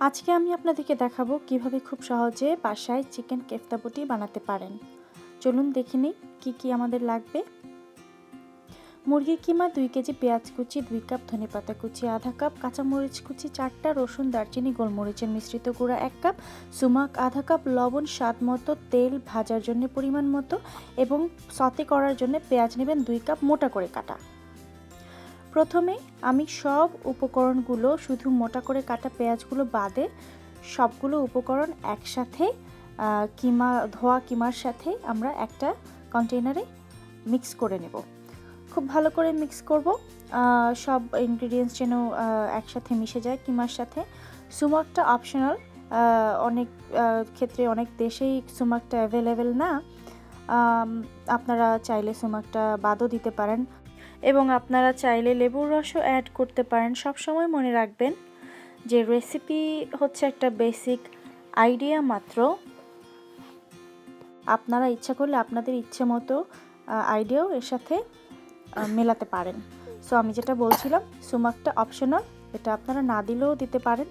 আজকে আমি আপনাদেরকে দেখাবো কীভাবে খুব সহজে বাসায় চিকেন কেফতাবুটি বানাতে পারেন। চলুন দেখে নিই কী কী আমাদের লাগবে। মুরগির কিমা দুই কেজি পেঁয়াজ কুচি, দুই কাপ ধনে পাতা কুচি, আধা কাপ কাঁচামরিচ কুচি, চারটা রসুন, দারচিনি, গোলমরিচের মিশ্রিত গুঁড়া, এক কাপ সুমাক, আধা কাপ লবণ, স্বাদ মতো তেল ভাজার জন্য পরিমাণ মতো এবং সতে করার জন্য পেঁয়াজ নেবেন দুই কাপ মোটা করে কাটা। প্রথমে আমি সব উপকরণগুলো, শুধু মোটা করে কাটা পেঁয়াজগুলো বাদে সবগুলো উপকরণ একসাথে কিমা, ধোয়া কিমার সাথে আমরা একটা কন্টেনারে মিক্স করে নেব। খুব ভালো করে মিক্স করব। সব ইনগ্রিডিয়েন্টস যেন একসাথে মিশে যায় কিমার সাথে। সুমাকটা অপশনাল অনেক ক্ষেত্রে অনেক দেশেই সুমাকটা অ্যাভেলেবেল না। আপনারা চাইলে সুমাকটা বাদও দিতে পারেন। এবং আপনারা চাইলে লেবুর রসও অ্যাড করতে পারেন। সব সময় মনে রাখবেন যে রেসিপি হচ্ছে একটা বেসিক আইডিয়া মাত্র। আপনারা ইচ্ছা করলে আপনাদের ইচ্ছে মতো আইডিয়াও এর সাথে মেলাতে পারেন। সো আমি যেটা বলছিলাম, সুমাকটা অপশনাল এটা আপনারা না দিলেও দিতে পারেন।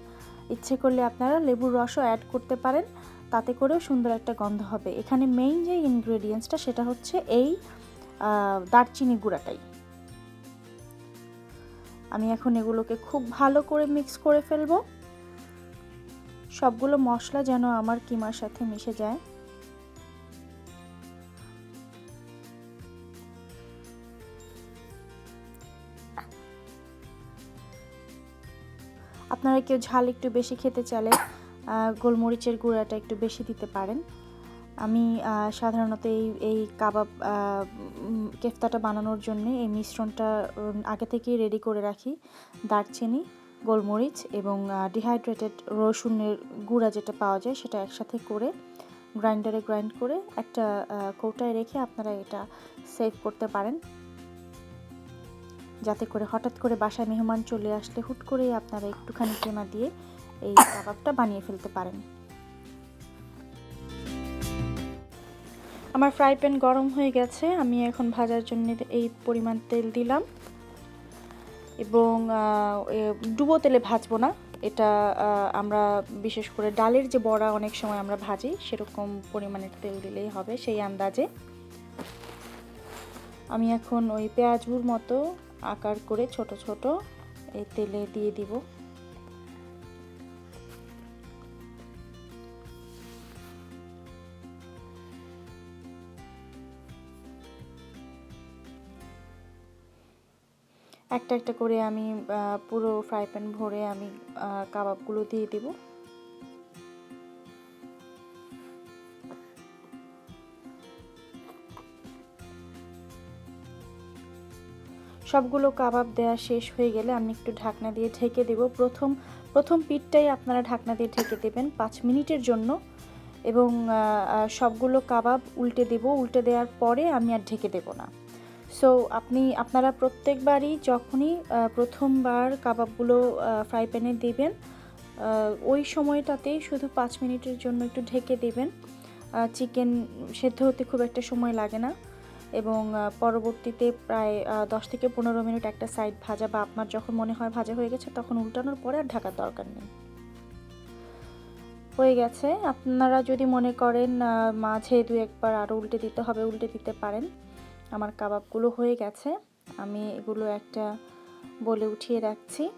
ইচ্ছে করলে আপনারা লেবুর রসও অ্যাড করতে পারেন, তাতে করেও সুন্দর একটা গন্ধ হবে। এখানে মেইন যে ইনগ্রেডিয়েন্টসটা সেটা হচ্ছে এই দারচিনি গুঁড়াটাই। আমি এখন এগুলোকে খুব ভালো করে মিক্স করে ফেলব। সবগুলো মশলা যেন আমার কিমার সাথে মিশে যায়। আপনারা কেউ ঝাল একটু বেশি খেতে চাইলে গোলমরিচের গুঁড়াটা একটু বেশি দিতে পারেন। আমি সাধারণত এই এই কাবাব কেফতাটা বানানোর জন্য এই মিশ্রণটা আগে থেকেই রেডি করে রাখি। দারচিনি, গোলমরিচ এবং ডিহাইড্রেটেড রসুনের গুঁড়া যেটা পাওয়া যায় সেটা একসাথে করে গ্রাইন্ডারে গ্রাইন্ড করে একটা কৌটায় রেখে আপনারা এটা সেভ করতে পারেন। যাতে করে হঠাৎ করে বাসায় মেহমান চলে আসলে হুট করেই আপনারা একটুখানি কেনা দিয়ে এই কাবাবটা বানিয়ে ফেলতে পারেন। আমার ফ্রাই প্যান গরম হয়ে গেছে, আমি এখন ভাজার জন্য এই পরিমাণ তেল দিলাম। এবং ডুবো তেলে ভাজবো না। এটা আমরা বিশেষ করে ডালের যে বড়া অনেক সময় আমরা ভাজি, সেরকম পরিমাণের তেল দিলেই হবে সেই আন্দাজে। আমি এখন ওই পেঁয়াজুর মতো আকার করে ছোট ছোট এই তেলে দিয়ে দিব। একটা একটা করে আমি পুরো ফ্রাই প্যান ভরে আমি কাবাবগুলো দিয়ে দেব। সবগুলো কাবাব দেওয়া শেষ হয়ে গেলে আমি একটু ঢাকনা দিয়ে ঢেকে দেব। প্রথম প্রথম পিঠটাই আপনারা ঢাকনা দিয়ে ঢেকে দেবেন পাঁচ মিনিটের জন্য। এবং সবগুলো কাবাব উল্টে দেব। উল্টে দেওয়ার পরে আমি আর ঢেকে দেব না। সো আপনি, আপনারা প্রত্যেকবারই যখনই প্রথমবার কাবাবগুলো ফ্রাই প্যানে দেবেন ওই সময়টাতেই শুধু পাঁচ মিনিটের জন্য একটু ঢেকে দেবেন। চিকেন সেদ্ধ হতে খুব একটা সময় লাগে না এবং পরবর্তীতে প্রায় দশ থেকে পনেরো মিনিট একটা সাইড ভাজা বা আপনার যখন মনে হয় ভাজা হয়ে গেছে তখন উল্টানোর পরে আর ঢাকার দরকার নেই। হয়ে গেছে। আপনারা যদি মনে করেন মাঝে দু একবার আরও উল্টে দিতে হবে, উল্টে দিতে পারেন। আমার কাবাবগুলো হয়ে গেছে। আমি এগুলো একটা বলে উঠিয়ে রাখছি।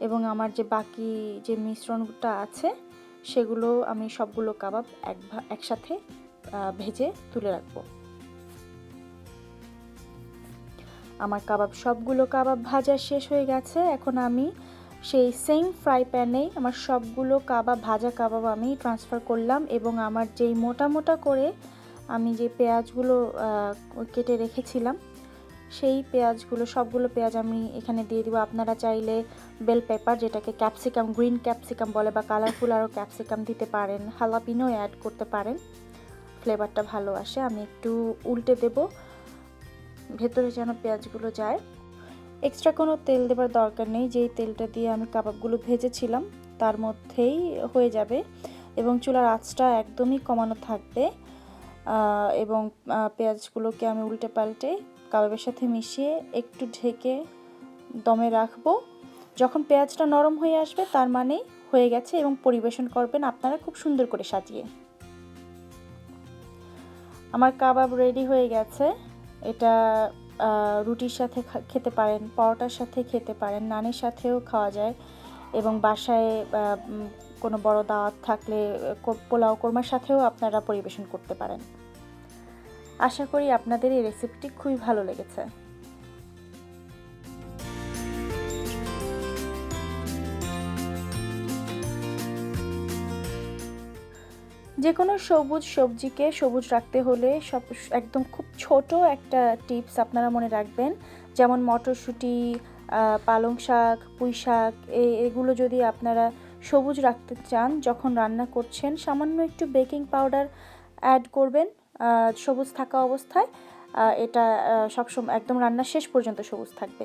এবং আমার যে বাকি যে মিশ্রণটা আছে, সেগুলো আমি সবগুলো কাবাব এক একসাথে ভেজে তুলে রাখব। আমার কাবাব, সবগুলো কাবাব ভাজা শেষ হয়ে গেছে। এখন আমি সেই সেম ফ্রাই প্যানেই আমার সবগুলো কাবাব, ভাজা কাবাব আমি ট্রান্সফার করলাম এবং আমার যেই মোটা মোটা করে আমি যে পেঁয়াজগুলো কেটে রেখেছিলাম, সেই পেঁয়াজগুলো, সবগুলো পেঁয়াজ আমি এখানে দিয়ে দিব। আপনারা চাইলে বেল পেপার যেটাকে ক্যাপসিকাম গ্রিন ক্যাপসিকাম বলে বা কালারফুল আরও ক্যাপসিকাম দিতে পারেন হালাপিনো অ্যাড করতে পারেন ফ্লেভারটা ভালো আসে। আমি একটু উল্টে দেব, ভেতরে যেন পেঁয়াজগুলো যায়। এক্সট্রা কোনো তেল দেবার দরকার নেই, যেই তেলটা দিয়ে আমি কাবাবগুলো ভেজেছিলাম, তার মধ্যেই হয়ে যাবে এবং চুলার আঁচটা একদমই কমানো থাকবে। এবং পেঁয়াজগুলোকে আমি উল্টে পাল্টে কাবাবের সাথে মিশিয়ে একটু ঢেকে দমে রাখব। যখন পেঁয়াজটা নরম হয়ে আসবে, তার মানে হয়ে গেছে এবং পরিবেশন করবেন আপনারা খুব সুন্দর করে সাজিয়ে। আমার কাবাব রেডি হয়ে গেছে। এটা রুটির সাথে খেতে পারেন, পরোটার সাথে খেতে পারেন, নানের সাথেও খাওয়া যায়। এবং বাসায় কোনো বড় দাওয়াত থাকলে পোলাও কোরমার সাথেও আপনারা পরিবেশন করতে পারেন। আশা করি আপনাদের এই রেসিপিটি খুবই ভালো লেগেছে। যে কোনো সবুজ সবজিকে সবুজ রাখতে হলে সব, একদম খুব ছোট একটা টিপস আপনারা মনে রাখবেন। যেমন মটরশুঁটি পালং শাক, পুঁই শাক এগুলো যদি আপনারা সবুজ রাখতে চান, যখন রান্না করছেন, সামান্য একটু বেকিং পাউডার অ্যাড করবেন সবুজ থাকা অবস্থায় এটা সবসময়, একদম রান্না শেষ পর্যন্ত সবুজ থাকবে।